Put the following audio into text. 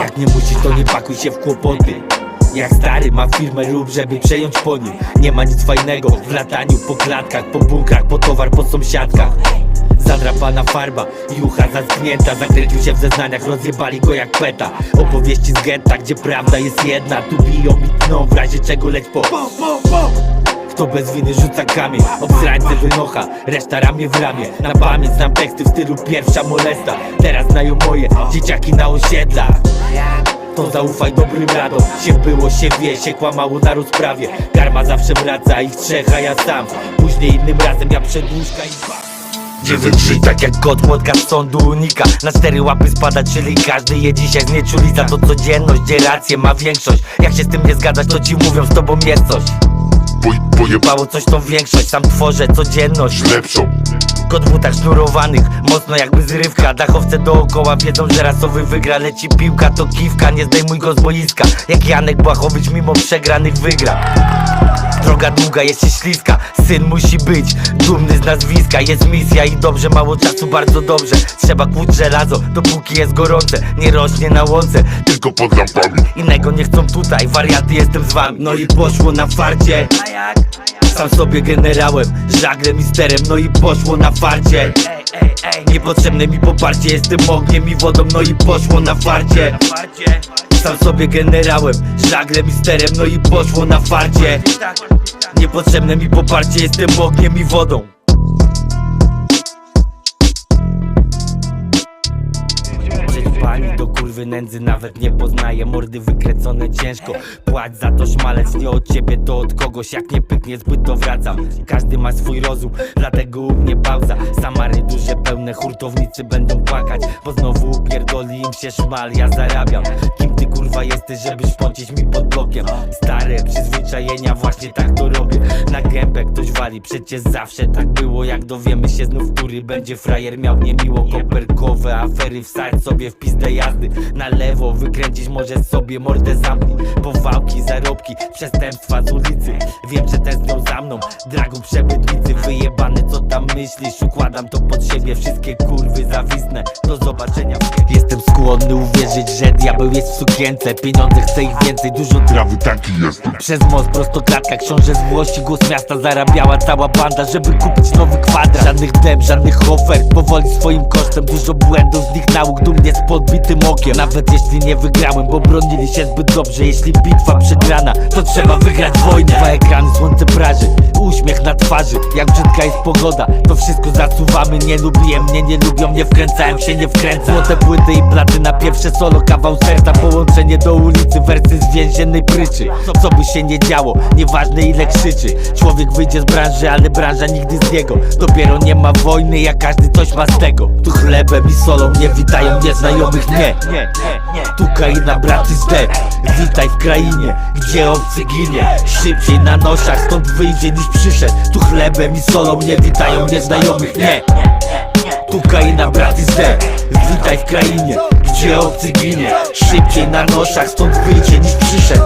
Jak nie musisz to nie pakuj się w kłopoty. Jak stary ma firmę rób, żeby przejąć po nim. Nie ma nic fajnego w lataniu po klatkach, po bunkrach, po towar, po sąsiadkach. Zadrapana farba, jucha zasknięta Zakręcił się w zeznaniach, rozjebali go jak peta. Opowieści z getta, gdzie prawda jest jedna. Tu biją i tną, w razie czego leć po kto bez winy rzuca kamień. Obsrańcy wynocha, reszta ramię w ramię. Na pamięć znam teksty w stylu pierwsza molesta. Teraz znają moje dzieciaki na osiedlach. To zaufaj dobrym radom. Się było, się wie, się kłamało na rozprawie Karma zawsze wraca, ich trzech, a ja sam. Później innym razem ja przedłużka i dwa. Dziewięć tak jak kot młotka z sądu unika. Na cztery łapy spada, czyli każdy je dzisiaj znieczuli Za to codzienność, gdzie rację ma większość. Jak się z tym nie zgadzasz, to ci mówią, z tobą jest coś Poj- Pojebało coś tą większość, sam tworzę codzienność. lepszą Kot w butach sznurowanych, mocno jakby zrywka. Dachowce dookoła wiedzą, że rasowy wygra. Leci piłka, to kiwka, nie zdejmuj go z boiska. Jak Janek Błachowicz mimo przegranych wygra Droga długa, jest się śliska. Syn musi być dumny z nazwiska. Jest misja i dobrze, mało czasu, bardzo dobrze. Trzeba kłuć żelazo, dopóki jest gorące. Nie rośnie na łące, Tylko pod lampami. Innego nie chcą tutaj, wariaty jestem z wami. No i poszło na farcie. Sam sobie generałem, żaglem i sterem No i poszło na farcie Niepotrzebne mi poparcie, jestem ogniem i wodą No i poszło na farcie. Sam sobie generałem, żaglem i sterem No i poszło na farcie. Niepotrzebne mi poparcie, jestem ogniem i wodą kurwy nędzy nawet nie poznaje Mordy wykrecone ciężko. Płać za to szmalec nie od ciebie to od kogoś. Jak nie pyknie zbyt to wracam. Każdy ma swój rozum, dlatego u mnie pauza. Samary duże pełne hurtownicy będą płakać Bo znowu upierdoli im się szmal, ja zarabiam. Kim ty kurwa jesteś, żeby szpącić mi pod blokiem? Stare przyzwyczajenia, właśnie tak to robię. Na gębę przecież zawsze tak było. Jak dowiemy się znów, który będzie frajer miał niemiło Koperkowe afery, wsadź sobie w pizdę jazdy Na lewo wykręcić może sobie mordę zamknij Powałki, zarobki, przestępstwa z ulicy. Wiem, że tęsknią za mną, dragą przemytnicy Wyjebany, co tam myślisz, układam to pod siebie Wszystkie kurwy zawisnę, do zobaczenia Jestem skłonny uwierzyć, że diabeł jest w sukience. Pieniądze chce ich więcej, dużo Trawy taki jest przez most prostoklatka, książę z Włości Głos miasta. Zarabiała cała banda Żeby kupić nowy kwadrat. Żadnych dem, żadnych ofert Powoli swoim kosztem. Dużo błędów z nich nauk Dumnie z podbitym okiem. Nawet jeśli nie wygrałem Bo bronili się zbyt dobrze. Jeśli bitwa przegrana To trzeba wygrać wojnę. Dwa ekrany, słońce praży Uśmiech na twarzy. Jak brzydka jest pogoda To wszystko zasuwamy. Nie lubię mnie, nie lubią Nie wkręcałem się, nie wkręcam. Złote płyty i platy na pierwsze solo Kawał serca, połączenie do ulicy Wersy z więziennej pryczy. Co, by się nie działo, nieważne ile krzyczy. Człowiek wyjdzie z branży, ale branża nigdy z niego. Dopiero nie ma wojny, jak każdy coś ma z tego. Tu chlebem i solą nie witają nieznajomych, nie Tu kaina braty z D Witaj w krainie, gdzie obcy ginie. Szybciej na noszach, stąd wyjdzie niż przyszedł. Tu chlebem i solą nie witają nieznajomych, nie tu kaina braty z D Witaj w krainie, gdzie obcy ginie. Szybciej na noszach, stąd wyjdzie niż przyszedł